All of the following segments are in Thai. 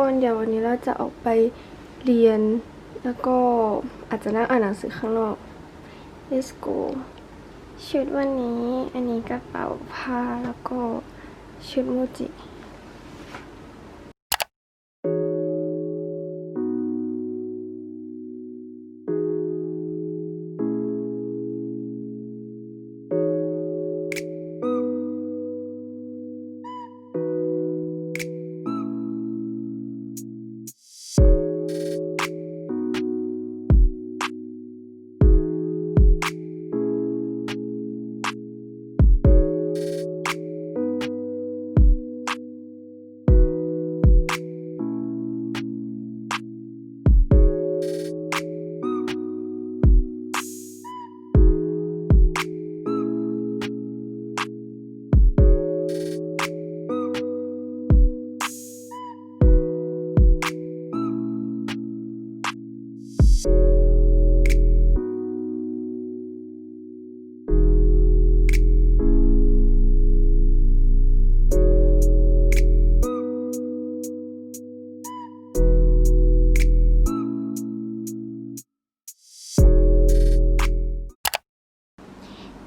คนเดี๋ยววันนี้เราจะออกไปเรียน แล้วก็อาจจะนั่งอ่านหนังสือข้างนอก let's go ชุดวันนี้อันนี้กระเป๋าผ้าแล้วก็ชุดมูจิ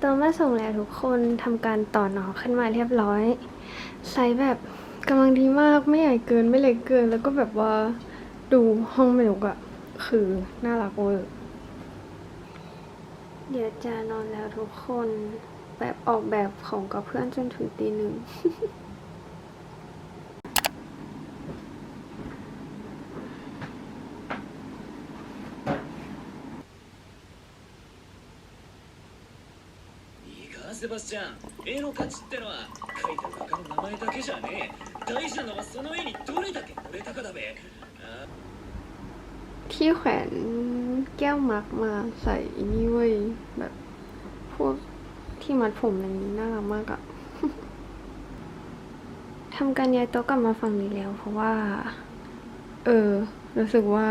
ตอนมาส่งแล้วทุกคนทำการต่อหนอขึ้นมาเรียบร้อยไซส์แบบกำลังดีมากไม่ใหญ่เกินไม่เล็กเกิน แล้วก็แบบว่าดูห้องไม่ลุกอะคือน่ารักเวอร์เดี๋ยวจะนอนแล้วทุกคนแบบออกแบบของกับเพื่อนจนถึงตีหนึ่ง セバスチャン絵の価値ってのは書いた画家の名前だけじゃねえ大事なのはその絵にどれだけ惚れたかだべあ ที่แขวนแก้วมักมาใส่อันนี่เว้ยแบบพวกที่มัดผมอะไรนี้น่ารักมากอะ ทำการย้ายโต๊ะกลับมาฝั่งนี้แล้ว เพราะว่า เออ รู้สึกว่า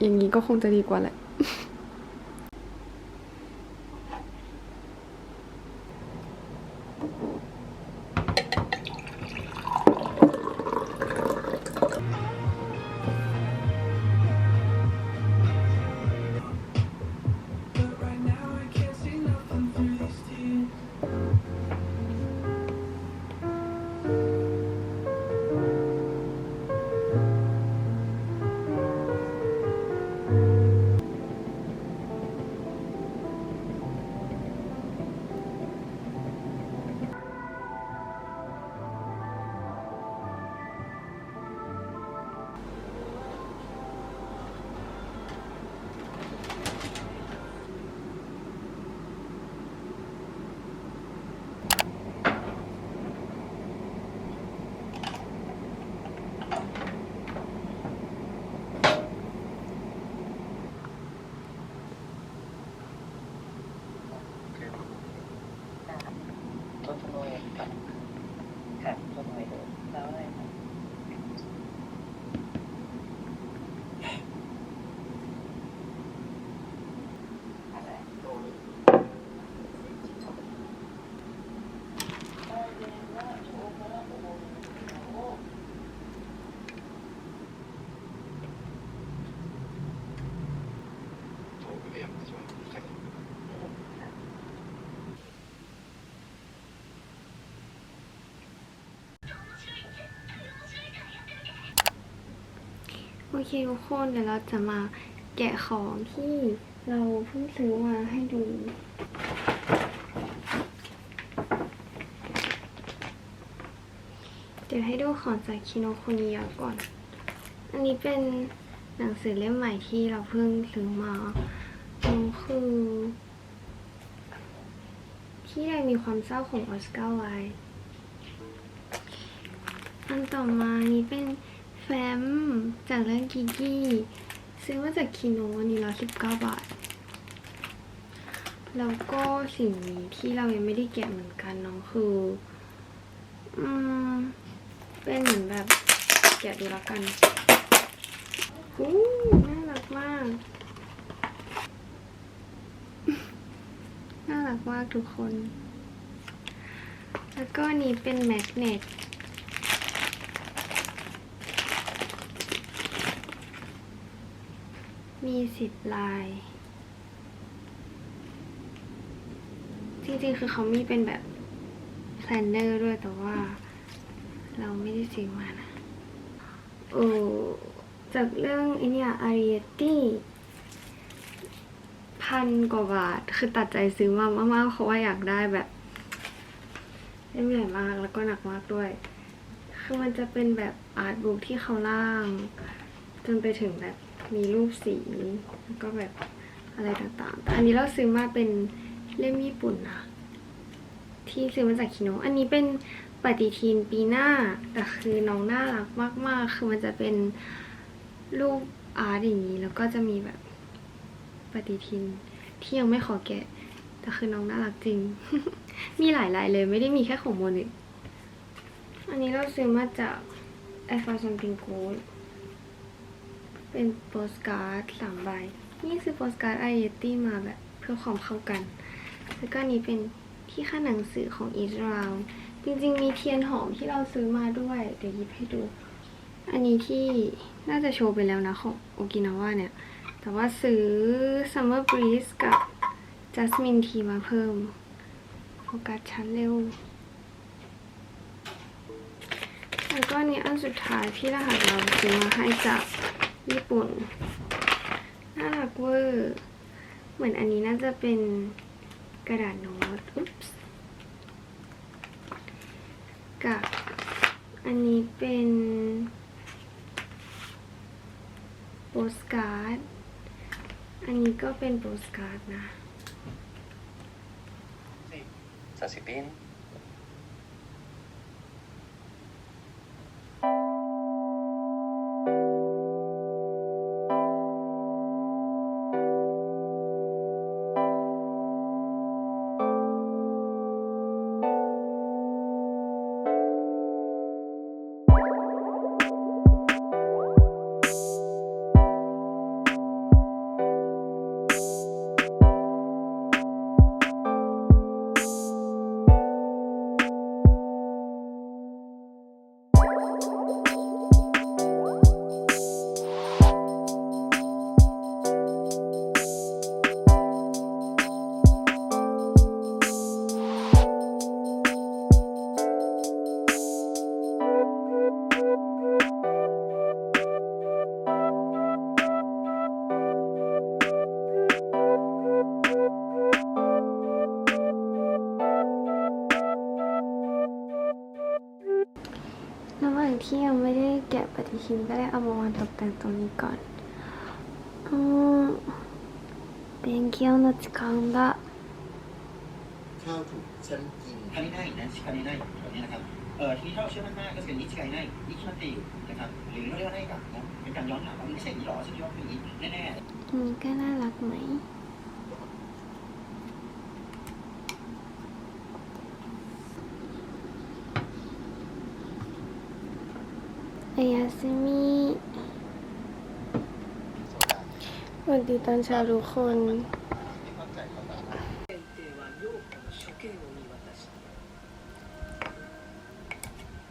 อย่างนี้ก็คงจะดีกว่าแหละ เคทุกคนเดี๋ยวเราจะมาแกะของที่เราเพิ่งซื้อมาให้ดู เดี๋ยวให้ดูของจากคิโนคุนิยะก่อน อันนี้เป็นหนังสือเล่มใหม่ที่เราเพิ่งซื้อมามันคือ ที่ใดมีความเศร้าของออสการ์ไวอันต่อมานี้เป็น แฟ้มจากเรื่องกิกกี้ซื้อมาจากคิโนอันนี้ร้อยสิบเก้าบาท แล้วก็สิ่งนี้ที่เรายังไม่ได้แกะเหมือนกันเนาะคือ อืม เป็นเหมือนแบบแกะดูแล้วกันอู้น่ารักมาก น่ารักมากทุกคน แล้วก็นนี้เป็นแมกเนต มีสิบลาย จริงๆ คือเขามีเป็นแบบแพลนเนอร์ด้วยแต่ว่า เราไม่ได้ซื้อมานะโอ้จากเรื่องไอเนี่ยอาริเอตี้พันกว่าบาท คือตัดใจซื้อมามากๆเพราะว่าอยากได้แบบเล่มใหญ่มากแล้วก็หนักมากด้วย คือมันจะเป็นแบบอาร์ตบุ๊กที่เขาล่าง จนไปถึงแบบ มีรูปสีแล้วก็แบบอะไรต่างๆ แต่อันนี้เราซื้อมาเป็นเล่มญี่ปุ่นนะที่ซื้อมาจากคิโน อันนี้เป็นปฏิทินปีหน้า แต่คือน้องน่ารักมาก ๆ คือมันจะเป็นรูปอาร์ตอย่างนี้ แล้วก็จะมีแบบปฏิทินที่ยังไม่ขอแกะ แต่คือน้องน่ารักจริง มีหลายลายเลยไม่ได้มีแค่ของโมนิอันนี้เราซื้อมาจาก I found something good เป็นโปสการ์ดสามใบ นี่คือโปสการ์ดไอเอตี้มาแบบเพื่อความเข้ากัน แล้วก็นี้เป็นที่ค่าหนังสือของอีสราเอลจริงๆ มีเทียนหอมที่เราซื้อมาด้วย เดี๋ยวหยิบให้ดู อันนี้ที่น่าจะโชว์ไปแล้วนะของโอกินาวาเนี่ย แต่ว่าซื้อ Summer Breeze กับ Jasmine Tea มาเพิ่ม โฟกัสชั้นเร็ว แล้วก็นนี้อันสุดท้ายที่รหัสเราซื้อมาให้จาก ญี่ปุ่น น่ารักเวอร์ เหมือนอันนี้น่าจะเป็นกระดาษโน้ตอุ๊บส์กับอันนี้เป็นโปสการ์ด อันนี้ก็เป็นโปสการ์ดนะซาสิปิน แกะปฏิทินก็ได้เอามาวางตกแต่งตรงนี้ก่อนอืม勉強の時間だ ข้าวถูกฉันกิน 足りない何しかねないแบบนี้นะครับ เออทีนี้ถ้าเราเชื่อมั่นมากก็จะเป็นนิชิกายないนิชิมันติวนะครับ หรือเราเรียกว่าได้กับนะเป็นการย้อนถามว่าไม่ใช่อย่างนี้หรอฉันคิดว่าเป็นอย่างนี้แน่ๆ อันนี้ก็น่ารักไหม おやすみสวัสดีตอนเช้าทุกคน 検定は陽子の処刑を言い渡し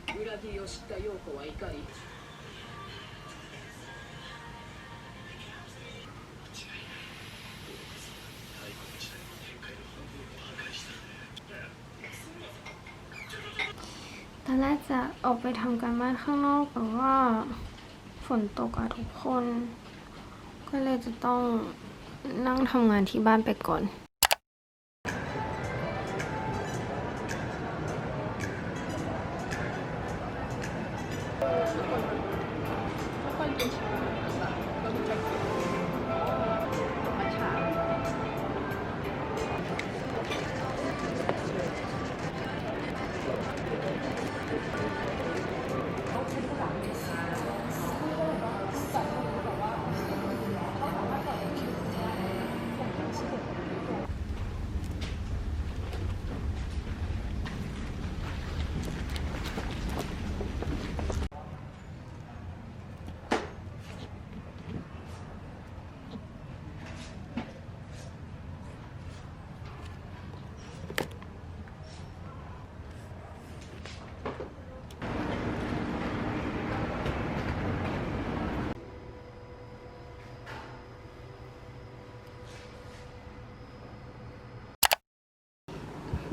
た裏切りを知った陽子は怒り ออกไปทำการบ้านข้างนอกแต่ว่าฝนตกอะทุกคน ก็เลยจะต้องนั่งทำงานที่บ้านไปก่อนทุกคนกินชา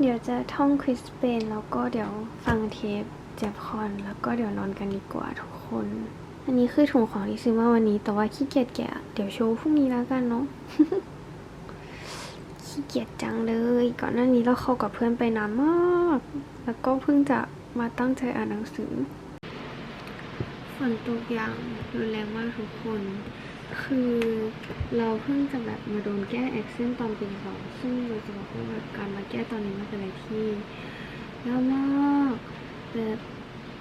เดี๋ยวจะท่องควิสเปนแล้วก็เดี๋ยวฟังเทปแจ็บคอนแล้วก็เดี๋ยวนอนกันดีกว่าทุกคน อันนี้คือถุงของที่ซื้อมาวันนี้ แต่ว่าขี้เกียจแกะ เดี๋ยวโชว์พรุ่งนี้แล้วกันเนาะขี้เกียจจังเลย ก่อนหน้านี้เราเข้ากับเพื่อนไปนานมาก แล้วก็เพิ่งจะมาตั้งใจอ่านหนังสือฝนตกอย่างรุนแรงมากทุกคน คือเราเพิ่งจะแบบมาโดนแก้แอคเซนต์ตอนปีสองซึ่งเราจะบอกว่าแบบการมาแก้ตอนนี้มันเป็นอะไรที่ยากมากแบบ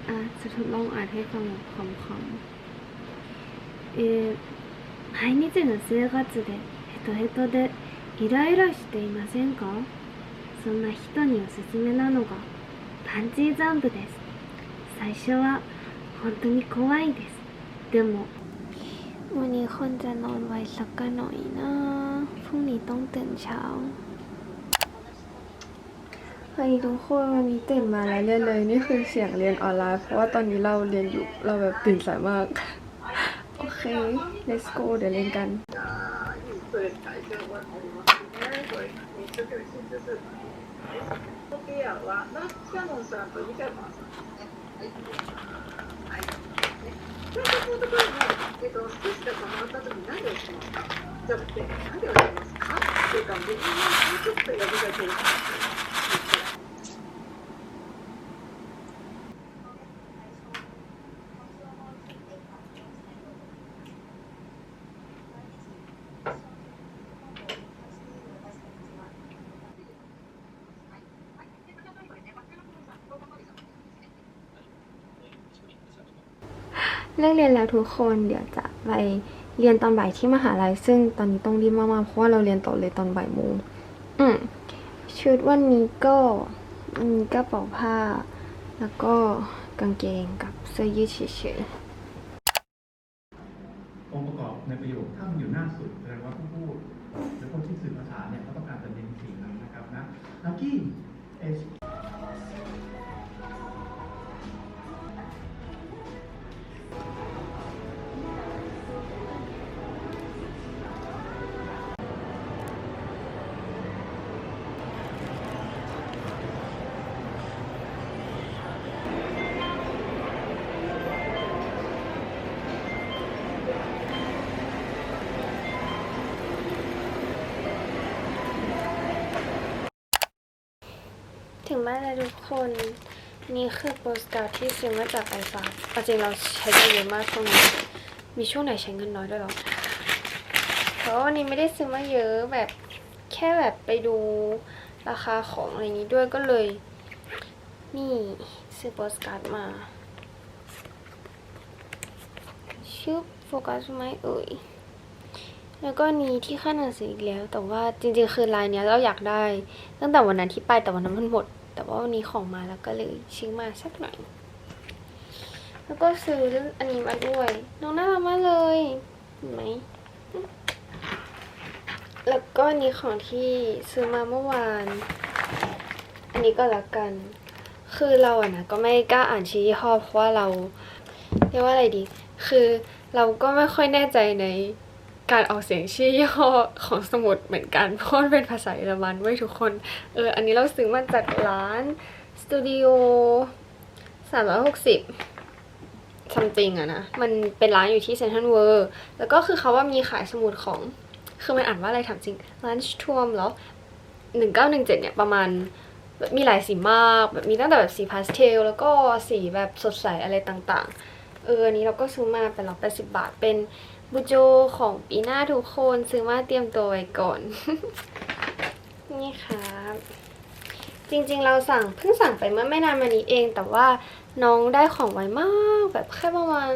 อ่ะจะทดลองอ่านให้ฟังแบบคำๆเออ毎日の生活でヘトヘトでイライラしていませんかそんな人におすすめなのがパンジージャンプです最初は本当に怖いですでも วันนี้คนจะนอนไวสักกันหน่อยนะ พรุ่งนี้ต้องตื่นเช้าสวัสดีทุกคนวันนี้ตื่นมาแล้วเรียนเลยนี่คือเสียงเรียนออนไลน์เพราะว่าตอนนี้เราเรียนอยู่เราแบบตื่นสายมาก โอเค let's go เดี๋ยวเรียนกัน えっと、少しで止まった時に何をしますか？じゃなくて、何をしますか？っていうか、自分のもうちょっとやるだけをす。 เลิกเรียนแล้วทุกคนเดี๋ยวจะไปเรียนตอนบ่ายที่มหาลัยซึ่งตอนนี้ต้องรีบมากๆเพราะว่าเราเรียนต่อเลยตอนบ่ายโมงอืมชุดวันนี้ก็มีกระเป๋าผ้า แล้วก็กางเกงกับเสื้อยืดเฉยองค์ประกอบในประโยคถ้ามันอยู่หน้าสุดแสดงว่าผู้พูดหรือคนที่สื่อภาษาเนี่ยเขาต้องการจะเน้นสิ่งนั้นนะครับนะอากี้เอ ถึงบ้านแล้วทุกคน นี่คือโปสการ์ดที่ซื้อมาจากไอฟ้าจริงเราใช้เงินเยอะมากช่วงนี้ มีช่วงไหนใช้เงินน้อยด้วยหรอเพราะว่าวันนี้ไม่ได้ซื้อมาเยอะแบบแค่แบบไปดูราคาของอะไรนี้ด้วยก็เลย นี่ซื้อโปสการ์ดมาชื่อโฟกัสไหมเอ่ย แล้วก็นี้ที่ค่าหนังสืออีกแล้ว แต่ว่าจริงๆคือลายเนี้ยเราอยากได้ ตั้งแต่วันนั้นที่ไปแต่วันนั้นมันหมด แต่ว่าวันนี้ของมาแล้วก็เลยซื้อมาสักหน่อย แล้วก็ซื้ออันนี้มาด้วย น้องน่ารักมากเลยเห็นไหมแล้วก็อันนี้ของที่ซื้อมาเมื่อวาน อันนี้ก็แล้วกัน คือเราอะนะก็ไม่กล้าอ่านชื่อยี่ห้อเพราะว่าเราเรียกว่าอะไรดี คือเราก็ไม่ค่อยแน่ใจใน การออกเสียงชื่อย่อของสมุดเหมือนกัน เพราะมันเป็นภาษาเยอรมันไว้ทุกคน เออ อันนี้เราซื้อมาจากร้านสตูดิโอสามร้อยหกสิบซัมติงอะนะ มันเป็นร้านอยู่ที่เซนทรัลเวิร์แล้วก็คือเขาว่ามีขายสมุดของ คือมันอ่านว่าอะไรถามจริงร้านชทวมเหรอหนึ่งเก้าหนึ่งเจ็ดเนี่ยประมาณมีหลายสีมากแบบมีตั้งแต่แบบสีพาสเทล แล้วก็สีแบบสดใสอะไรต่างๆ เอออันนี้เราก็ซื้อมาเป็นร้อยแปดสิบบาทเป็น บูโจของปีหน้าทุกคนซื้อมาเตรียมตัวไว้ก่อน นี่ครับจริงๆเราสั่งเพิ่งสั่งไปเมื่อไม่นานมานี้เอง แต่ว่าน้องได้ของไวมากแบบแค่ประมาณ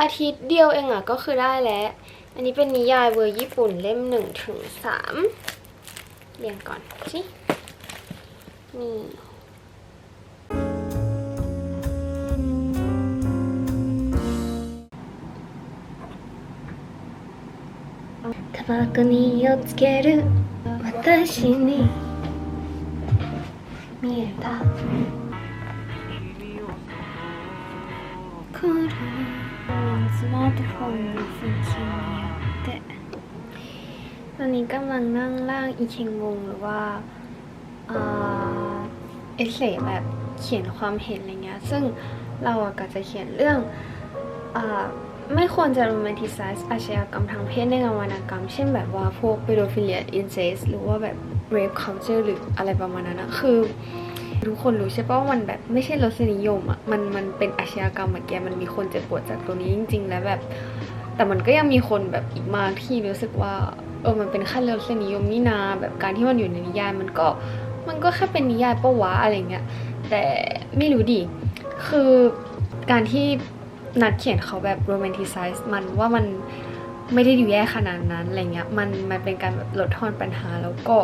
อาทิตย์เดียวเองอะก็คือได้แล้ว อันนี้เป็นนิยายเวอร์ญี่ปุ่นเล่มหนึ่งถึงสามเรียงก่อนสินี่ タバコにをつける私に見えたこれスマートフォンのfunktion によってตอนนี้กำลังนั่งล่างอีเชงวงหรือว่า อ่าเอเซแบบเขียนความเห็นอะไรเงี้ย ซึ่งเราอะก็จะเขียนเรื่องอ่า ไม่ควรจะ romanticize อาชญากรรมทางเพศในงานวรรณกรรม เช่นแบบว่าพวก pedophilia incest หรือว่าแบบ rape culture หรืออะไรประมาณนั้นนะคือ ทุกคนรู้ใช่ปะว่ามันแบบไม่ใช่รสนิยมอะมันมันเป็นอาชญากรรมเหมือนแกมันมีคนเจ็บปวดจากตัวนี้จริง ๆ แล้วแบบ แต่มันก็ยังมีคนแบบอีกมากที่รู้สึกว่าเออมันเป็นขั้นรสนิยมนี่นาแบบการที่มันอยู่ในนิยายมันก็มันก็แค่เป็นนิยายปะวะอะไรเงี้ยแต่ไม่รู้ดิคือการที่ นักเขียนเขาแบบโรแมนติไซส์มันว่ามันไม่ได้ดูแย่ขนาดนั้นอะไรเงี้ยมันมันเป็นการแบบลดทอนปัญหาแล้วก็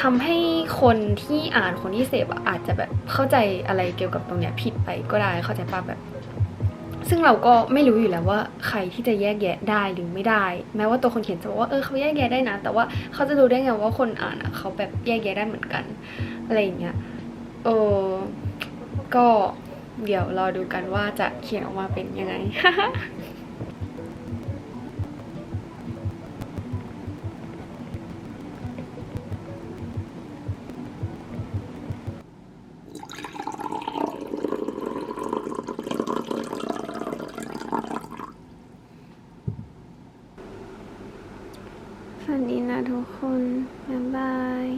ทำให้คนที่อ่านคนที่เสพอาจจะแบบเข้าใจอะไรเกี่ยวกับตรงเนี้ยผิดไปก็ได้เข้าใจปะแบบ ซึ่งเราก็ไม่รู้อยู่แล้วว่าใครที่จะแยกแยะได้หรือไม่ได้ แม้ว่าตัวคนเขียนจะบอกว่าเออเขาแยกแยะได้นะ แต่ว่าเขาจะรู้ได้ไงว่าคนอ่านอะเขาแบบแยกแยะได้เหมือนกันอะไรอย่างเงี้ยเออก็ เดี๋ยวรอดูกันว่าจะเขียนออกมาเป็นยังไงสวัสดีนะทุกคน บ๊ายบาย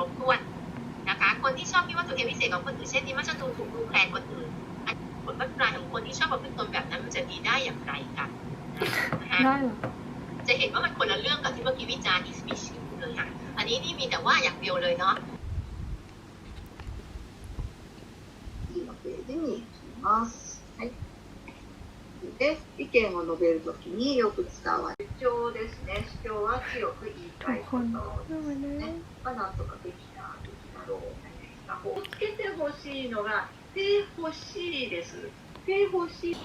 รบกวนนะคะ คนที่ชอบคิดว่าตัวเองพิเศษกว่าคนอื่นเช่นนี้มันจะดูถูกดูแคลนคนอื่นอันผลบัตรายของคนที่ชอบประพฤติตนแบบนั้นมันจะดีได้อย่างไรกันนะคะ ได้เหรอ จะเห็นว่ามันคนละเรื่องกับที่เมื่อกี้วิจารณ์อีสปีชิเลยค่ะ อันนี้นี่มีแต่ว่าอย่างเดียวเลยเนาะ 次のページに行きます。はい。で、意見を述べるときによく使われる主張ですね。主張は強く言い ทุ た ก い ค こ น と เข้ามาเลย ね。まあ、なんとかできた、できたろう。 した方つけてほしいのが、てほしいです。てほしい。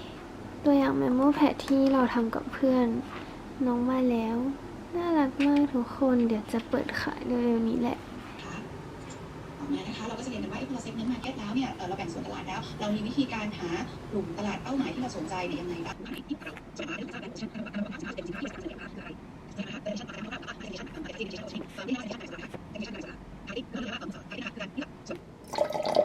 ตัวอย่างเมมโมแพดที่เราทำกับเพื่อน น้องมาแล้ว น่ารักมากทุกคน เดี๋ยวจะเปิดขายเร็วๆนี้แหละ ออกมานะคะเราก็จะเรียนกันว่าไอ้พอเซ็กเมนต์มาร์เก็ตแล้วเนี่ยเอ่อเราแบ่งส่วนตลาดแล้ว เรามีวิธีการหากลุ่มตลาดเป้าหมายที่เราสนใจเนี่ยยังไงบ้าง 哎，等等，等等，等等，等等，等等。